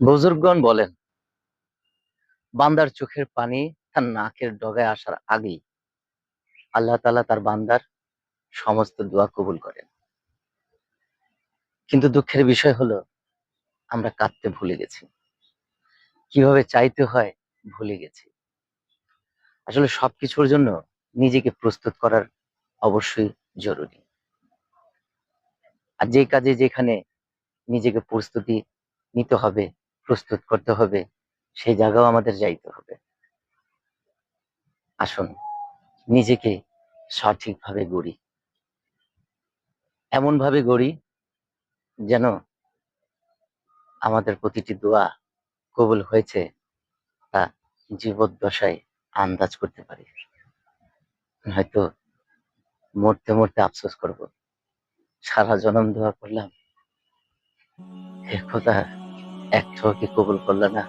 বুজুর্গগণ বলেন, বান্দার চোখের পানি তার নাকের ডগায় আসার আগেই আল্লাহ তালা তার বান্দার সমস্ত দোয়া কবুল করেন। কিন্তু দুঃখের বিষয় হলো, আমরা কাঁদতে ভুলে গেছি। কীভাবে চাইতে হয় ভুলে গেছি। আসলে সবকিছুর জন্য নিজেকে প্রস্তুত করার অবশ্যই জরুরি। আর যে কাজে যেখানে নিজেকে প্রস্তুতি নিতে হবে প্রস্তুত করতে হবে, সেই জায়গাও আমাদের যাইতে হবে। আসুন, নিজেকে সঠিকভাবে গড়ি। এমন ভাবে গড়ি যেন আমাদের প্রতিটি দোয়া কবুল হয়েছে, তা জীবদ্দশায় আন্দাজ করতে পারি। হয়তো মরতে মরতে আফসোস করব। সারা জনম দোয়া করলাম। খোদা একটাও কি কবুল করল না।